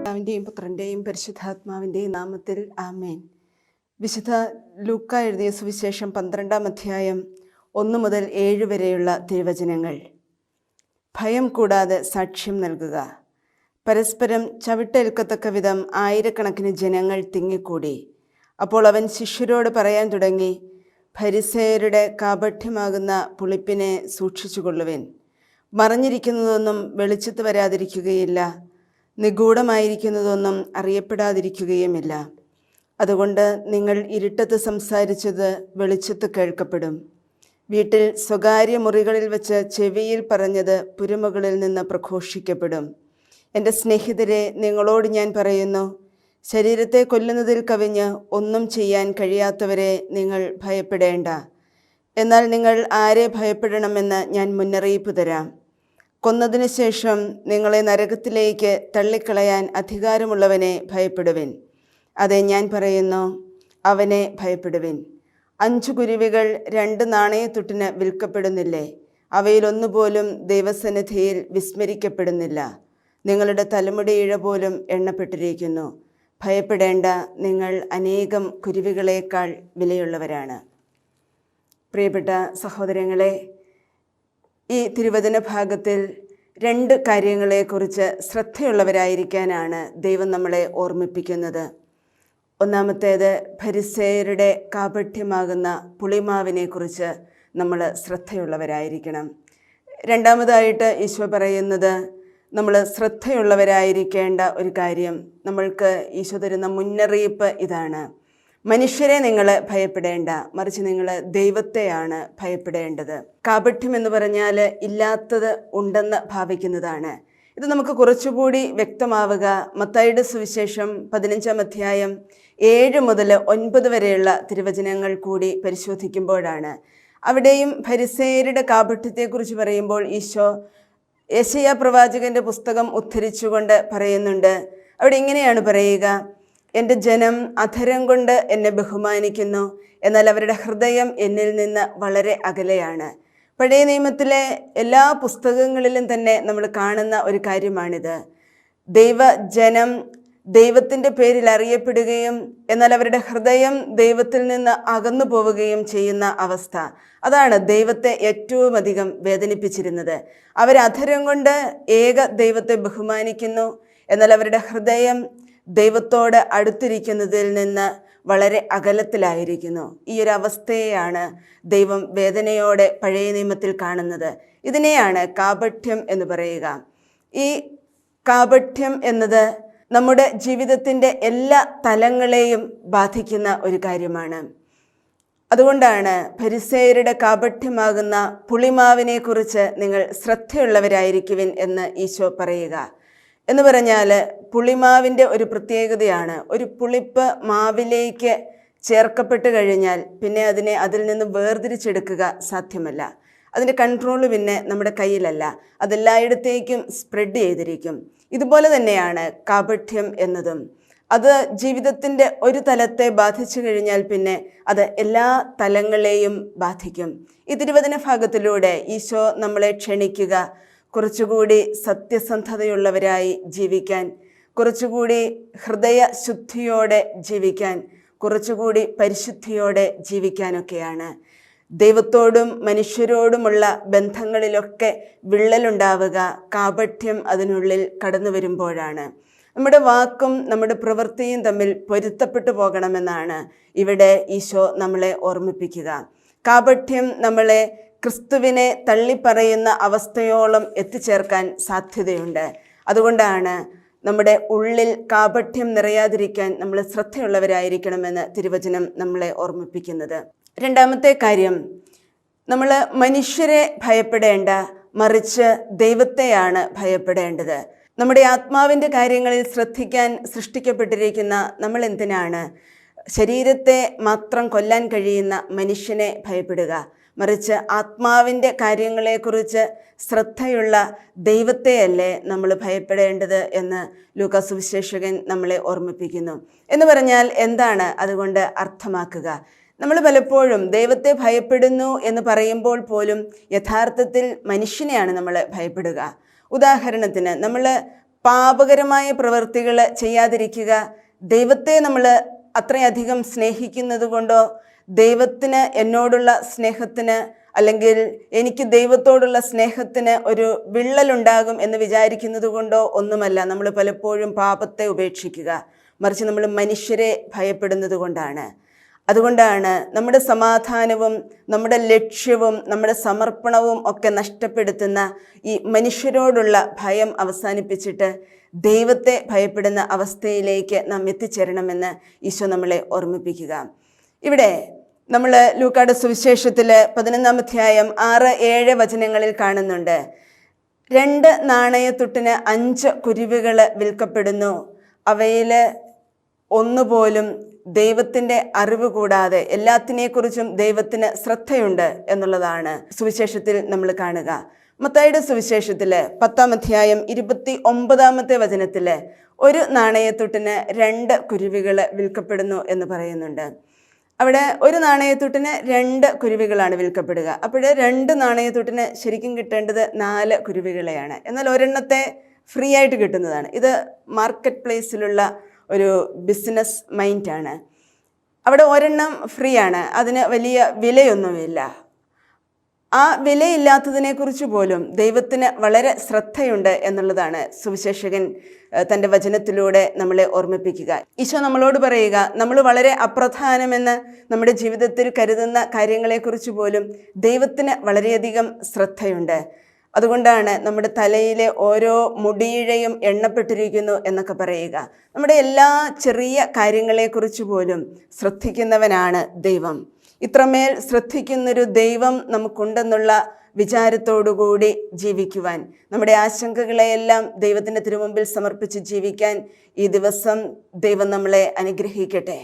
പിതാവിന്റെയും പുത്രന്റെയും പരിശുദ്ധാത്മാവിന്റെയും നാമത്തിൽ ആമേൻ. വിശുദ്ധ ലൂക്ക എഴുതിയ സുവിശേഷം പന്ത്രണ്ടാം അധ്യായം ഒന്ന് മുതൽ ഏഴ് വരെയുള്ള തിരുവചനങ്ങൾ. ഭയം കൂടാതെ സാക്ഷ്യം നൽകുക. പരസ്പരം ചവിട്ടേൽക്കത്തക്ക വിധം ആയിരക്കണക്കിന് ജനങ്ങൾ തിങ്ങിക്കൂടി. അപ്പോൾ അവൻ ശിഷ്യരോട് പറയാൻ തുടങ്ങി ഭരിസേയരുടെ കാപഠ്യമാകുന്ന പുളിപ്പിനെ സൂക്ഷിച്ചുകൊള്ളുവിൻ. മറിഞ്ഞിരിക്കുന്നതൊന്നും വെളിച്ചത്ത് വരാതിരിക്കുകയില്ല. നിഗൂഢമായിരിക്കുന്നതൊന്നും അറിയപ്പെടാതിരിക്കുകയുമില്ല. അതുകൊണ്ട് നിങ്ങൾ ഇരുട്ടത്ത് സംസാരിച്ചത് വെളിച്ചത്ത് കേൾക്കപ്പെടും. വീട്ടിൽ സ്വകാര്യ മുറികളിൽ വെച്ച് ചെവിയിൽ പറഞ്ഞത് പുരുമകളിൽ നിന്ന് പ്രഘോഷിക്കപ്പെടും. എന്റെ സ്നേഹിതരെ നിങ്ങളോട് ഞാൻ പറയുന്നു ശരീരത്തെ കൊല്ലുന്നതിൽ കവിഞ്ഞ് ഒന്നും ചെയ്യാൻ കഴിയാത്തവരെ നിങ്ങൾ ഭയപ്പെടേണ്ട. എന്നാൽ നിങ്ങൾ ആരെ ഭയപ്പെടണമെന്ന് ഞാൻ മുന്നറിയിപ്പ് തരാം. കൊന്നതിനു ശേഷം നിങ്ങളെ നരകത്തിലേക്ക് തള്ളിക്കളയാൻ അധികാരമുള്ളവനെ ഭയപ്പെടുവിൻ. അതെ ഞാൻ പറയുന്നു അവനെ ഭയപ്പെടുവിൻ. അഞ്ചു കുരുവികൾ രണ്ട് നാണയത്തുട്ടിന് വിൽക്കപ്പെടുന്നില്ലേ? അവയിലൊന്നുപോലും ദൈവസന്നിധിയിൽ വിസ്മരിക്കപ്പെടുന്നില്ല. നിങ്ങളുടെ തലമുടി ഇഴ പോലും എണ്ണപ്പെട്ടിരിക്കുന്നു. ഭയപ്പെടേണ്ട നിങ്ങൾ അനേകം കുരുവികളേക്കാൾ വിലയുള്ളവരാണ്. പ്രിയപ്പെട്ട സഹോദരങ്ങളെ ഈ തിരുവചന ഭാഗത്തിൽ രണ്ട് കാര്യങ്ങളെക്കുറിച്ച് ശ്രദ്ധയുള്ളവരായിരിക്കാനാണ് ദൈവം നമ്മളെ ഓർമ്മിപ്പിക്കുന്നത്. ഒന്നാമത്തേത് ഭരിസേയരുടെ കാപഠ്യമാകുന്ന പുളിമാവിനെക്കുറിച്ച് നമ്മൾ ശ്രദ്ധയുള്ളവരായിരിക്കണം. രണ്ടാമതായിട്ട് ഈശോ പറയുന്നത് നമ്മൾ ശ്രദ്ധയുള്ളവരായിരിക്കേണ്ട ഒരു കാര്യം. നമ്മൾക്ക് ഈശോ തരുന്ന മുന്നറിയിപ്പ് ഇതാണ്. മനുഷ്യരെ നിങ്ങൾ ഭയപ്പെടേണ്ട മറിച്ച് നിങ്ങൾ ദൈവത്തെയാണ് ഭയപ്പെടേണ്ടത്. കാപഠ്യം എന്ന് പറഞ്ഞാൽ ഇല്ലാത്തത് ഉണ്ടെന്ന് ഭാവിക്കുന്നതാണ്. ഇത് നമുക്ക് കുറച്ചുകൂടി വ്യക്തമാവുക. മത്തായിയുടെ സുവിശേഷം പതിനഞ്ചാം അധ്യായം ഏഴ് മുതൽ ഒൻപത് വരെയുള്ള തിരുവചനങ്ങൾ കൂടി പരിശോധിക്കുമ്പോഴാണ്. അവിടെയും ഭരിസേരുടെ കാപഠ്യത്തെക്കുറിച്ച് പറയുമ്പോൾ ഈശോ യശയ പ്രവാചകന്റെ പുസ്തകം ഉദ്ധരിച്ചുകൊണ്ട് പറയുന്നുണ്ട്. അവിടെ ഇങ്ങനെയാണ് പറയുക. എന്റെ ജനം അധരം കൊണ്ട് എന്നെ ബഹുമാനിക്കുന്നു. എന്നാൽ അവരുടെ ഹൃദയം എന്നിൽ നിന്ന് വളരെ അകലെയാണ്. പഴയ നിയമത്തിലെ എല്ലാ പുസ്തകങ്ങളിലും തന്നെ നമ്മൾ കാണുന്ന ഒരു കാര്യമാണിത്. ദൈവജനം ദൈവത്തിന്റെ പേരിൽ അറിയപ്പെടുകയും എന്നാൽ അവരുടെ ഹൃദയം ദൈവത്തിൽ നിന്ന് അകന്നു പോവുകയും ചെയ്യുന്ന അവസ്ഥ. അതാണ് ദൈവത്തെ ഏറ്റവും അധികം വേദനിപ്പിച്ചിരുന്നത്. അവർ അധരം കൊണ്ട് ഏക ദൈവത്തെ ബഹുമാനിക്കുന്നു. എന്നാൽ അവരുടെ ഹൃദയം ദൈവത്തോട് അടുത്തിരിക്കുന്നതിൽ നിന്ന് വളരെ അകലത്തിലായിരിക്കുന്നു. ഈ ഒരു അവസ്ഥയെയാണ് ദൈവം വേദനയോടെ പഴയ നിയമത്തിൽ കാണുന്നത്. ഇതിനെയാണ് കാപഠ്യം എന്ന് പറയുക. ഈ കാപഠ്യം എന്നത് നമ്മുടെ ജീവിതത്തിന്റെ എല്ലാ തലങ്ങളെയും ബാധിക്കുന്ന ഒരു കാര്യമാണ്. അതുകൊണ്ടാണ് പരിസേയരുടെ കാപഠ്യമാകുന്ന പുളിമാവിനെക്കുറിച്ച് നിങ്ങൾ ശ്രദ്ധയുള്ളവരായിരിക്കുവിൻ എന്ന് ഈശോ പറയുക. എന്ന് പറഞ്ഞാൽ പുളിമാവിന്റെ ഒരു പ്രത്യേകതയാണ്. ഒരു പുളിപ്പ് മാവിലേക്ക് ചേർക്കപ്പെട്ട് കഴിഞ്ഞാൽ പിന്നെ അതിനെ അതിൽ നിന്ന് വേർതിരിച്ചെടുക്കുക സാധ്യമല്ല. അതിന്റെ കൺട്രോൾ പിന്നെ നമ്മുടെ കയ്യിലല്ല. അതെല്ലായിടത്തേക്കും സ്പ്രെഡ് ചെയ്തിരിക്കും. ഇതുപോലെ തന്നെയാണ് കാപഠ്യം എന്നതും. അത് ജീവിതത്തിന്റെ ഒരു തലത്തെ ബാധിച്ചു കഴിഞ്ഞാൽ പിന്നെ അത് എല്ലാ തലങ്ങളെയും ബാധിക്കും. ഈ തിരുവചന ഭാഗത്തിലൂടെ ഈശോ നമ്മളെ ക്ഷണിക്കുക. കുറച്ചുകൂടി സത്യസന്ധതയുള്ളവരായി ജീവിക്കാൻ കുറച്ചുകൂടി ഹൃദയ ശുദ്ധിയോടെ ജീവിക്കാൻ കുറച്ചുകൂടി പരിശുദ്ധിയോടെ ജീവിക്കാനൊക്കെയാണ്. ദൈവത്തോടും മനുഷ്യരോടുമുള്ള ബന്ധങ്ങളിലൊക്കെ വിള്ളലുണ്ടാവുക കാപഠ്യം അതിനുള്ളിൽ കടന്നു വരുമ്പോഴാണ്. നമ്മുടെ വാക്കും നമ്മുടെ പ്രവൃത്തിയും തമ്മിൽ പൊരുത്തപ്പെട്ടു പോകണമെന്നാണ് ഇവിടെ ഈശോ നമ്മളെ ഓർമ്മിപ്പിക്കുക. കാപഠ്യം നമ്മളെ ക്രിസ്തുവിനെ തള്ളിപ്പറയുന്ന അവസ്ഥയോളം എത്തിച്ചേർക്കാൻ സാധ്യതയുണ്ട്. അതുകൊണ്ടാണ് നമ്മുടെ ഉള്ളിൽ കാപഠ്യം നിറയാതിരിക്കാൻ നമ്മൾ ശ്രദ്ധയുള്ളവരായിരിക്കണമെന്ന് തിരുവചനം നമ്മളെ ഓർമ്മിപ്പിക്കുന്നത്. രണ്ടാമത്തെ കാര്യം നമ്മൾ മനുഷ്യരെ ഭയപ്പെടേണ്ട മറിച്ച് ദൈവത്തെയാണ് ഭയപ്പെടേണ്ടത്. നമ്മുടെ ആത്മാവിന്റെ കാര്യങ്ങളിൽ ശ്രദ്ധിക്കാൻ സൃഷ്ടിക്കപ്പെട്ടിരിക്കുന്ന നമ്മൾ എന്തിനാണ് ശരീരത്തെ മാത്രം കൊല്ലാൻ കഴിയുന്ന മനുഷ്യനെ ഭയപ്പെടുക. മറിച്ച് ആത്മാവിന്റെ കാര്യങ്ങളെക്കുറിച്ച് ശ്രദ്ധയുള്ള ദൈവത്തെയല്ലേ നമ്മൾ ഭയപ്പെടേണ്ടത് എന്ന് ലൂക്ക വിശേഷകൻ നമ്മളെ ഓർമ്മിപ്പിക്കുന്നു. എന്ന് പറഞ്ഞാൽ എന്താണ് അതുകൊണ്ട് അർത്ഥമാക്കുക? നമ്മൾ പലപ്പോഴും ദൈവത്തെ ഭയപ്പെടുന്നു എന്ന് പറയുമ്പോൾ പോലും യഥാർത്ഥത്തിൽ മനുഷ്യനെയാണ് നമ്മൾ ഭയപ്പെടുക. ഉദാഹരണത്തിന് നമ്മൾ പാപകരമായ പ്രവൃത്തികൾ ചെയ്യാതിരിക്കുക ദൈവത്തെ നമ്മൾ അത്രയധികം സ്നേഹിക്കുന്നത് കൊണ്ടോ ദൈവത്തിന് എന്നോടുള്ള സ്നേഹത്തിന് അല്ലെങ്കിൽ എനിക്ക് ദൈവത്തോടുള്ള സ്നേഹത്തിന് ഒരു വിള്ളലുണ്ടാകും എന്ന് വിചാരിക്കുന്നത് കൊണ്ടോ ഒന്നുമല്ല. നമ്മൾ പലപ്പോഴും പാപത്തെ ഉപേക്ഷിക്കുക. മറിച്ച് നമ്മൾ മനുഷ്യരെ ഭയപ്പെടുന്നത് കൊണ്ടാണ്. അതുകൊണ്ടാണ് നമ്മുടെ സമാധാനവും നമ്മുടെ ലക്ഷ്യവും നമ്മുടെ സമർപ്പണവും ഒക്കെ നഷ്ടപ്പെടുത്തുന്ന ഈ മനുഷ്യരോടുള്ള ഭയം അവസാനിപ്പിച്ചിട്ട് ദൈവത്തെ ഭയപ്പെടുന്ന അവസ്ഥയിലേക്ക് നാം എത്തിച്ചേരണമെന്ന് ഈശോ നമ്മളെ ഓർമ്മിപ്പിക്കുക. ഇവിടെ നമ്മൾ ലൂക്കാട് സുവിശേഷത്തിൽ പതിനൊന്നാം അധ്യായം ആറ് ഏഴ് വചനങ്ങളിൽ കാണുന്നുണ്ട്. രണ്ട് നാണയത്തുട്ടിന് അഞ്ച് കുരുവികൾ വിൽക്കപ്പെടുന്നു. അവയിൽ ഒന്നുപോലും ദൈവത്തിന്റെ അറിവ് കൂടാതെ എല്ലാത്തിനെക്കുറിച്ചും ദൈവത്തിന് ശ്രദ്ധയുണ്ട് എന്നുള്ളതാണ് സുവിശേഷത്തിൽ നമ്മൾ കാണുക. മത്തായിയുടെ സുവിശേഷത്തിൽ പത്താം അധ്യായം ഇരുപത്തി ഒമ്പതാമത്തെ വചനത്തിൽ ഒരു നാണയത്തുട്ടിന് രണ്ട് കുരുവികൾ വിൽക്കപ്പെടുന്നു എന്ന് പറയുന്നുണ്ട്. അവിടെ ഒരു നാണയത്തുട്ടിന് രണ്ട് കുരുവികളാണ് വിൽക്കപ്പെടുക. അപ്പോൾ രണ്ട് നാണയത്തുട്ടിന് ശരിക്കും കിട്ടേണ്ടത് നാല് കുരുവികളെയാണ്. എന്നാൽ ഒരെണ്ണത്തെ ഫ്രീ ആയിട്ട് കിട്ടുന്നതാണ്. ഇത് മാർക്കറ്റ് പ്ലേസിലുള്ള ഒരു ബിസിനസ് മൈൻഡാണ് അവിടെ ഒരെണ്ണം ഫ്രീ ആണ്. അതിന് വലിയ വിലയൊന്നുമില്ല. ആ വിലയില്ലാത്തതിനെക്കുറിച്ച് പോലും ദൈവത്തിന് വളരെ ശ്രദ്ധയുണ്ട് എന്നുള്ളതാണ് സുവിശേഷകൻ തന്റെ വചനത്തിലൂടെ നമ്മളെ ഓർമ്മിപ്പിക്കുക. ഈശോ നമ്മളോട് പറയുക നമ്മൾ വളരെ അപ്രധാനമെന്ന് നമ്മുടെ ജീവിതത്തിൽ കരുതുന്ന കാര്യങ്ങളെക്കുറിച്ച് പോലും ദൈവത്തിന് വളരെയധികം ശ്രദ്ധയുണ്ട്. അതുകൊണ്ടാണ് നമ്മുടെ തലയിലെ ഓരോ മുടിയിഴയും എണ്ണപ്പെട്ടിരിക്കുന്നു എന്നൊക്കെ പറയുക. നമ്മുടെ എല്ലാ ചെറിയ കാര്യങ്ങളെക്കുറിച്ച് പോലും ശ്രദ്ധിക്കുന്നവനാണ് ദൈവം. ഇത്രമേൽ ശ്രദ്ധിക്കുന്നൊരു ദൈവം നമുക്കുണ്ടെന്നുള്ള വിചാരത്തോടുകൂടി ജീവിക്കുവാൻ നമ്മുടെ ആശങ്കകളെയെല്ലാം ദൈവത്തിന്റെ തിരുമുമ്പിൽ സമർപ്പിച്ച് ജീവിക്കാൻ ഈ ദിവസം ദൈവം നമ്മളെ അനുഗ്രഹിക്കട്ടെ.